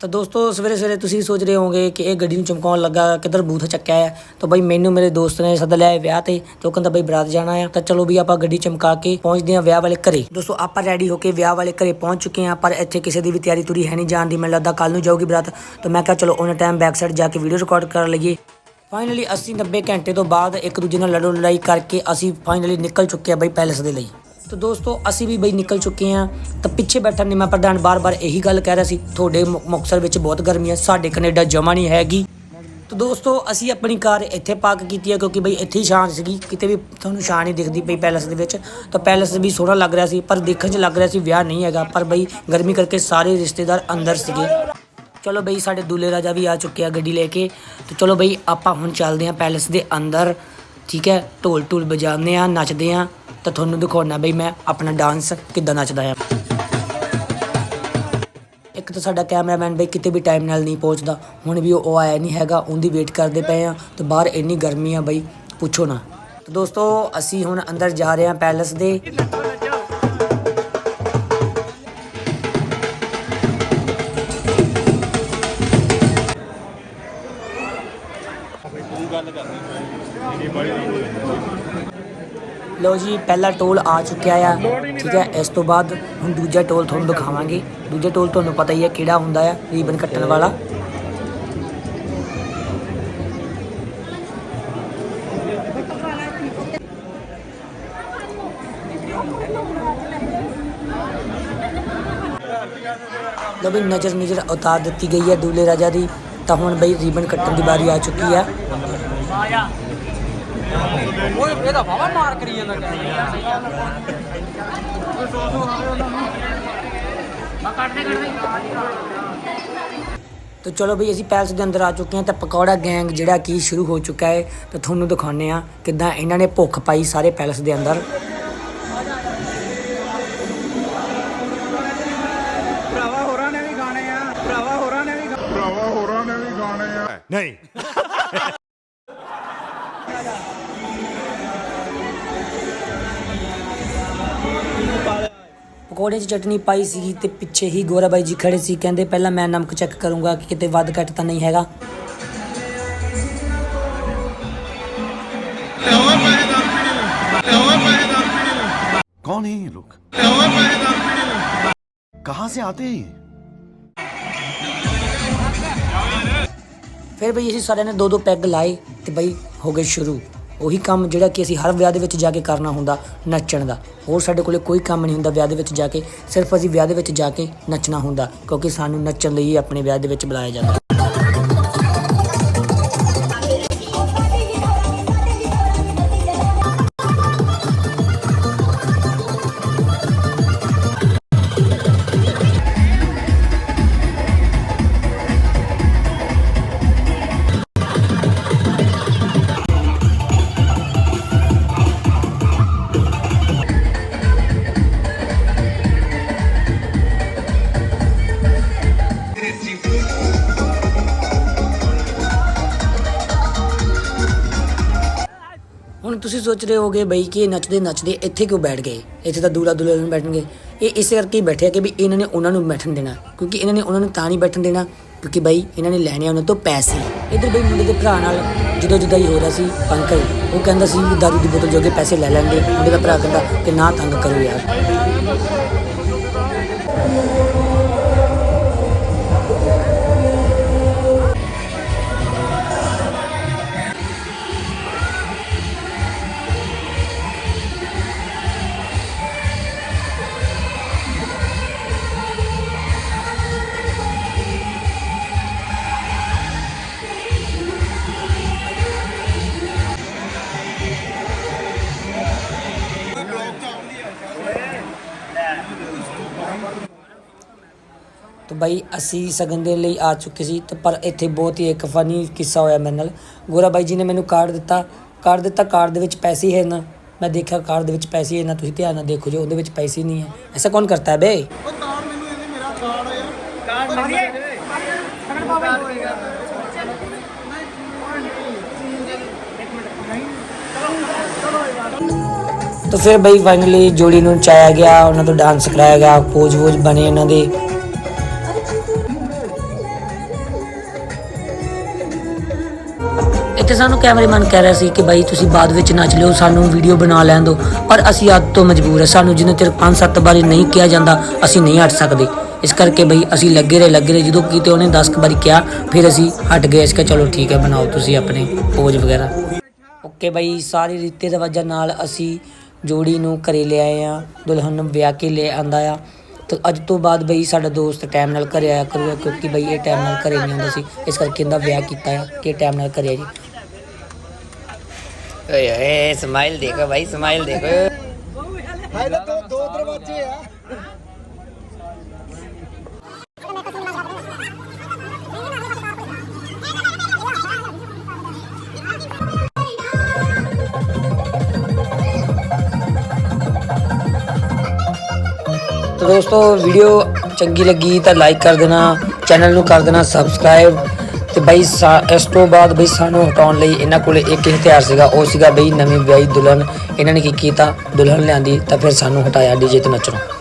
ਤਾਂ ਦੋਸਤੋ, ਸਵੇਰੇ ਸਵੇਰੇ ਤੁਸੀਂ ਸੋਚ ਰਹੇ ਹੋਗੇ ਕਿ ਇਹ ਗੱਡੀ ਨੂੰ ਚਮਕਾਉਣ ਲੱਗਾ, ਕਿੱਧਰ ਬੂਥ ਚੱਕਿਆ ਹੈ? ਤਾਂ ਬਈ ਮੈਨੂੰ ਮੇਰੇ ਦੋਸਤ ਨੇ ਸੱਦ ਲਿਆ ਵਿਆਹ ਤੇ ਤੇ ਉਹ ਕਹਿੰਦਾ ਬਈ ਬਰਾਤ ਜਾਣਾ ਆ ਤਾਂ ਚਲੋ ਵੀ ਆਪਾਂ ਗੱਡੀ ਚਮਕਾ ਕੇ ਪਹੁੰਚਦੇ ਹਾਂ ਵਿਆਹ ਵਾਲੇ ਘਰੇ। ਦੋਸਤੋ, ਆਪਾਂ ਰੈਡੀ ਹੋ ਕੇ ਵਿਆਹ ਵਾਲੇ ਘਰੇ ਪਹੁੰਚ ਚੁੱਕੇ ਹਾਂ, ਪਰ ਇੱਥੇ ਕਿਸੇ ਦੀ ਵੀ ਤਿਆਰੀ ਤੁਰੀ ਹੈ ਨਹੀਂ ਜਾਣ ਦੀ। ਮੈਨੂੰ ਲੱਗਦਾ ਕੱਲ ਨੂੰ ਜਾਊਗੀ ਬਰਾਤ। ਤਾਂ ਮੈਂ ਕਿਹਾ ਚਲੋ ਉਹਨਾਂ ਟਾਈਮ ਬੈਕ ਸਾਈਡ ਜਾ ਕੇ ਵੀਡੀਓ ਰਿਕਾਰਡ ਕਰ ਲਈਏ। ਫਾਈਨਲੀ 80 90 ਘੰਟੇ ਤੋਂ ਬਾਅਦ ਇੱਕ ਦੂਜੇ ਨਾਲ ਲੜੋ ਲੜਾਈ ਕਰਕੇ ਅਸੀਂ ਫਾਈਨਲੀ ਨਿਕਲ ਚੁੱਕੇ ਹਾਂ ਬਈ ਪੈਲਸ ਦੇ ਲਈ। ਤਾਂ ਦੋਸਤੋ, ਅਸੀਂ ਵੀ ਬਈ ਨਿਕਲ ਚੁੱਕੇ ਹਾਂ। ਤਾਂ ਪਿੱਛੇ ਬੈਠਾ ਨਿਮਾ ਪ੍ਰਧਾਨ ਬਾਰ-ਬਾਰ ਇਹੀ ਗੱਲ ਕਹਿ ਰਿਹਾ ਸੀ, ਤੁਹਾਡੇ ਮੁ- ਮੁਕਤਸਰ ਵਿੱਚ ਬਹੁਤ ਗਰਮੀ ਹੈ, ਸਾਡੇ ਕੈਨੇਡਾ ਜਮਾ ਨਹੀਂ ਹੈਗੀ। ਤਾਂ ਦੋਸਤੋ, ਅਸੀਂ ਆਪਣੀ ਕਾਰ ਇੱਥੇ ਪਾਰਕ ਕੀਤੀ ਹੈ, ਕਿਉਂਕਿ ਬਈ ਇੱਥੇ ਹੀ ਛਾਂ ਸੀਗੀ, ਕਿਤੇ ਵੀ ਤੁਹਾਨੂੰ ਛਾਂ ਨਹੀਂ ਦਿਖਦੀ ਪਈ ਪੈਲਸ ਦੇ ਵਿੱਚ। ਤਾਂ ਪੈਲਸ ਵੀ ਸੋਹਣਾ ਲੱਗ ਰਿਹਾ ਸੀ, ਪਰ ਦੇਖਣ 'ਚ ਲੱਗ ਰਿਹਾ ਸੀ ਵਿਆਹ ਨਹੀਂ ਹੈਗਾ, ਪਰ ਬਈ ਗਰਮੀ ਕਰਕੇ ਸਾਰੇ ਰਿਸ਼ਤੇਦਾਰ ਅੰਦਰ ਸੀਗੇ। ਚਲੋ ਬਈ, ਸਾਡੇ ਦੁੱਲੇ ਰਾਜਾ ਵੀ ਆ ਚੁੱਕੇ ਆ ਗੱਡੀ ਲੈ ਕੇ। ਤੇ ਚਲੋ ਬਈ, ਆਪਾਂ ਹੁਣ ਚੱਲਦੇ ਆ ਪੈਲਸ ਦੇ ਅੰਦਰ। ਠੀਕ ਹੈ ਢੋਲ ਢੋਲ ਵਜਾਉਂਦੇ ਆ ਨੱਚਦੇ ਆ ਤਾਂ ਤੁਹਾਨੂੰ ਦਿਖਾਉਣਾ ਬਈ ਮੈਂ ਆਪਣਾ ਡਾਂਸ ਕਿੱਦਾਂ ਨੱਚਦਾ ਆ ਇੱਕ ਤਾਂ ਸਾਡਾ ਕੈਮਰਾਮੈਨ ਬਈ ਕਿਤੇ ਵੀ ਟਾਈਮ ਨਾਲ ਨਹੀਂ ਪਹੁੰਚਦਾ। ਹੁਣ ਵੀ ਉਹ ਆਇਆ ਨਹੀਂ ਹੈਗਾ, ਉਹਦੀ ਵੇਟ ਕਰਦੇ ਪਏ ਆ ਤੇ ਬਾਹਰ ਇੰਨੀ ਗਰਮੀ ਆ ਬਈ, ਪੁੱਛੋ ਨਾ। ਦੋਸਤੋ, ਅਸੀਂ ਹੁਣ ਅੰਦਰ ਜਾ ਰਹੇ ਹਾਂ ਪੈਲਸ ਦੇ। ਲਓ ਜੀ, ਪਹਿਲਾ ਟੋਲ ਆ ਚੁੱਕਿਆ ਆ। ਠੀਕ ਹੈ, ਇਸ ਤੋਂ ਬਾਅਦ ਹੁਣ ਦੂਜਾ ਟੋਲ ਤੁਹਾਨੂੰ ਦਿਖਾਵਾਂਗੇ। ਦੂਜਾ ਟੋਲ ਤੁਹਾਨੂੰ ਪਤਾ ਹੀ ਹੈ ਕਿਹੜਾ ਹੁੰਦਾ ਆ, ਰੀਬਨ ਕੱਟਣ ਵਾਲਾ। ਲੋ ਵੀ ਨਜ਼ਰ ਨਜ਼ਰ ਉਤਾਰ ਦਿੱਤੀ ਗਈ ਹੈ ਦੂਲੇ ਰਾਜਾ ਦੀ। ਤਾਂ ਹੁਣ ਬਈ ਰੀਬਨ ਕੱਟਣ ਦੀ ਵਾਰੀ ਆ ਚੁੱਕੀ ਆ। ਓਏ ਇਹ ਤਾਂ ਵਾਵਾ ਮਾਰ ਕਰੀ ਜਾਂਦਾ ਤਾਂ ਚਲੋ ਬਈ ਅਸੀਂ ਪੈਲਸ ਦੇ ਅੰਦਰ ਆ ਚੁੱਕੇ ਹਾਂ ਤਾਂ ਪਕੌੜਾ ਗੈਂਗ ਜਿਹੜਾ ਕੀ ਸ਼ੁਰੂ ਹੋ ਚੁੱਕਾ ਹੈ। ਤਾਂ ਤੁਹਾਨੂੰ ਦਿਖਾਉਂਦੇ ਆ ਕਿੱਦਾਂ ਇਹਨਾਂ ਨੇ ਭੁੱਖ ਪਾਈ ਸਾਰੇ ਪੈਲਸ ਦੇ ਅੰਦਰ। ਭਰਾਵਾ ਹੋਰਾਂ ਨੇ ਵੀ ਗਾਣੇ ਆ। ਭਰਾਵਾ ਹੋਰਾਂ ਨੇ ਵੀ ਭਰਾਵਾ ਹੋਰਾਂ ਨੇ ਵੀ ਗਾਣੇ ਆ। ਨਹੀਂ। ਪਕੌੜੇ 'ਚ ਚਟਨੀ ਪਾਈ ਸੀ ਤੇ ਪਿੱਛੇ ਹੀ ਗੋਰਾ ਬਾਈ ਜੀ ਖੜੇ ਸੀ ਕਹਿੰਦੇ ਪਹਿਲਾਂ ਮੈਂ ਨਮਕ ਚੈੱਕ ਕਰੂੰਗਾ ਕਿ ਕਿਤੇ ਵੱਧ ਘੱਟ ਤਾਂ ਨਹੀਂ ਹੈਗਾ कौन है ये लोग कहाँ से आते हैं ये ਫਿਰ ਬਈ ਅਸੀਂ ਸਾਰਿਆਂ ਨੇ ਦੋ ਦੋ ਪੈਗ ਲਾਏ ਤੇ ਬਈ ਹੋ ਗਏ ਸ਼ੁਰੂ ਉਹੀ ਕੰਮ ਜਿਹੜਾ ਕਿ ਅਸੀਂ ਹਰ ਵਿਆਹ ਦੇ ਵਿੱਚ ਜਾ ਕੇ ਕਰਨਾ ਹੁੰਦਾ ਨੱਚਣ ਦਾ। ਹੋਰ ਸਾਡੇ ਕੋਲੇ ਕੋਈ ਕੰਮ ਨਹੀਂ ਹੁੰਦਾ ਵਿਆਹ ਦੇ ਵਿੱਚ ਜਾ ਕੇ, ਸਿਰਫ ਅਸੀਂ ਵਿਆਹ ਦੇ ਵਿੱਚ ਜਾ ਕੇ ਨੱਚਣਾ ਹੁੰਦਾ, ਕਿਉਂਕਿ ਸਾਨੂੰ ਨੱਚਣ ਲਈ ਹੀ ਆਪਣੇ ਵਿਆਹ ਦੇ ਵਿੱਚ ਬੁਲਾਇਆ ਜਾਂਦਾ। ਹੁਣ ਤੁਸੀਂ ਸੋਚ ਰਹੇ ਹੋਗੇ ਬਈ ਕਿ ਨੱਚਦੇ ਨੱਚਦੇ ਇੱਥੇ ਕਿਉਂ ਬੈਠ ਗਏ? ਇੱਥੇ ਤਾਂ ਦੂਲਾ ਦੁਲਹਨ ਬੈਠਣਗੇ। ਇਹ ਇਸੇ ਕਰਕੇ ਹੀ ਬੈਠੇ ਆ ਕਿ ਵੀ ਇਹਨਾਂ ਨੇ ਉਹਨਾਂ ਨੂੰ ਬੈਠਣ ਦੇਣਾ। ਕਿਉਂਕਿ ਇਹਨਾਂ ਨੇ ਉਹਨਾਂ ਨੂੰ ਤਾਂ ਨਹੀਂ ਬੈਠਣ ਦੇਣਾ, ਕਿਉਂਕਿ ਬਈ ਇਹਨਾਂ ਨੇ ਲੈਣੇ ਆ ਉਹਨਾਂ ਤੋਂ ਪੈਸੇ। ਇਧਰ ਬਈ ਮੁੰਡੇ ਦੇ ਭਰਾ ਨਾਲ ਜਦੋਂ ਹੀ ਹੋ ਰਿਹਾ ਸੀ ਪੰਕਜ ਉਹ ਕਹਿੰਦਾ ਸੀ ਵੀ ਦਾਰੂ ਦੀ ਬੋਤਲ ਜੋਗੇ ਪੈਸੇ ਲੈ ਲੈਣਗੇ। ਮੁੰਡੇ ਦਾ ਭਰਾ ਕਹਿੰਦਾ ਕਿ ਨਾ ਤੰਗ ਕਰੋ ਯਾਰ। ਬਾਈ ਅਸੀਂ ਸਗਨ ਦੇ ਲਈ ਆ ਚੁੱਕੇ ਸੀ ਤੇ ਪਰ ਇੱਥੇ ਬਹੁਤ ਹੀ ਇੱਕ ਫਨੀ ਕਿੱਸਾ ਹੋਇਆ ਮੇਰੇ ਨਾਲ। ਗੋਰਾ ਬਾਈ ਜੀ ਨੇ ਮੈਨੂੰ ਕਾਰਡ ਦਿੱਤਾ। ਕਾਰਡ ਦਿੱਤਾ ਕਾਰਡ ਦੇ ਵਿੱਚ ਪੈਸੇ ਹੀ ਹੈ ਨਾ। ਮੈਂ ਦੇਖਿਆ ਕਾਰਡ ਦੇ ਵਿੱਚ ਪੈਸੇ ਹੀ ਨਾ ਤੁਸੀਂ ਧਿਆਨ ਨਾਲ ਦੇਖੋ ਜੋ ਉਹਦੇ ਵਿੱਚ ਪੈਸੇ ਹੀ ਨਹੀਂ ਹੈ। ਐਸਾ ਕੌਣ ਕਰਤਾ ਹੈ ਬੇ? ਉਹ ਕਾਰਡ ਮੈਨੂੰ ਇਹਨੇ ਮੇਰਾ ਕਾਰਡ ਆ ਯਾਰ ਕਾਰਡ ਮੰਗਿਆ? ਸਗਨ ਬਾਬਾ ਤਾਂ ਫਿਰ ਬਈ ਫਾਈਨਲੀ ਜੋੜੀ ਨੂੰ ਚਾਇਆ ਗਿਆ ਉਹਨਾਂ ਤੋਂ ਡਾਂਸ ਕਰਾਇਆ ਗਿਆ ਪੋਜ ਵੋਜ ਬਣੇ ਉਹਨਾਂ ਦੇ। ਇੱਥੇ ਸਾਨੂੰ ਕੈਮਰਾਮੈਨ ਕਹਿ ਰਿਹਾ ਸੀ ਕਿ ਬਾਈ ਤੁਸੀਂ ਬਾਅਦ ਵਿੱਚ ਨੱਚ ਲਿਓ, ਸਾਨੂੰ ਵੀਡੀਓ ਬਣਾ ਲੈਣ ਦਿਓ। ਪਰ ਅਸੀਂ ਅੱਜ ਤੋਂ ਮਜਬੂਰ ਹੈ ਸਾਨੂੰ ਜਿੰਨੇ ਚਿਰ 5-7 ਵਾਰੀ ਨਹੀਂ ਕਿਹਾ ਜਾਂਦਾ, ਅਸੀਂ ਨਹੀਂ ਹਟ ਸਕਦੇ। ਇਸ ਕਰਕੇ ਬਈ ਅਸੀਂ ਲੱਗੇ ਰਹੇ ਲੱਗੇ ਰਹੇ। ਜਦੋਂ ਕਿਤੇ ਉਹਨੇ 10 ਕੁ ਵਾਰੀ ਕਿਹਾ, ਫਿਰ ਅਸੀਂ ਹਟ ਗਏ। ਇਸ ਕਿ ਚਲੋ ਠੀਕ ਹੈ, ਬਣਾਓ ਤੁਸੀਂ ਆਪਣੇ ਪੋਜ ਵਗੈਰਾ। ਓਕੇ ਬਈ, ਸਾਰੇ ਰੀਤੀ ਰਿਵਾਜਾਂ ਨਾਲ ਅਸੀਂ ਜੋੜੀ ਨੂੰ ਘਰੇ ਲਿਆਏ ਆਏ ਆ ਦੁਲਹਨ ਨੂੰ ਵਿਆਹ ਕੇ ਲੈ ਆਂਦਾ ਆ। ਤੇ ਅੱਜ ਤੋਂ ਬਾਅਦ ਬਈ ਸਾਡਾ ਦੋਸਤ ਟਾਈਮ ਨਾਲ ਘਰੇ ਆਇਆ ਕਰੂਗਾ, ਕਿਉਂਕਿ ਬਈ ਇਹ ਟਾਈਮ ਨਾਲ ਘਰੇ ਨਹੀਂ ਆਉਂਦਾ ਸੀ। ਇਸ ਕਰਕੇ ਇਹਦਾ ਵਿਆਹ ਕੀਤਾ ਆ, ਕਿ ਟਾਈਮ ਨਾਲ ਘਰੇ ਆ ਜੀ। ਓਏ ਸਮਾਈਲ ਦੇਖੋ ਭਾਈ ਸਮਾਈਲ ਦੇਖੋ। ਤਾਂ ਦੋਸਤੋ ਵੀਡੀਓ ਚੰਗੀ ਲੱਗੀ ਤਾਂ ਲਾਈਕ ਕਰ ਦੇਣਾ ਚੈਨਲ ਨੂੰ ਕਰ ਦੇਣਾ ਸਬਸਕ੍ਰਾਈਬ ਤੇ ਬਈ ਸਾ- ਇਸ ਤੋਂ ਬਾਅਦ ਬਈ ਸਾਨੂੰ ਹਟਾਉਣ ਲਈ ਇਹਨਾਂ ਕੋਲੇ ਇੱਕ ਹਥਿਆਰ ਸੀਗਾ, ਉਹ ਸੀਗਾ ਬਈ ਨਵੀਂ ਵਿਆਹੀ ਦੁਲਹਨ। ਇਹਨਾਂ ਨੇ ਕੀ ਕੀਤਾ? ਦੁਲਹਨ ਲਿਆਂਦੀ ਤਾਂ ਫਿਰ ਸਾਨੂੰ ਹਟਾਇਆ ਡੀਜੇ ਤੇ ਨੱਚਣੋਂ।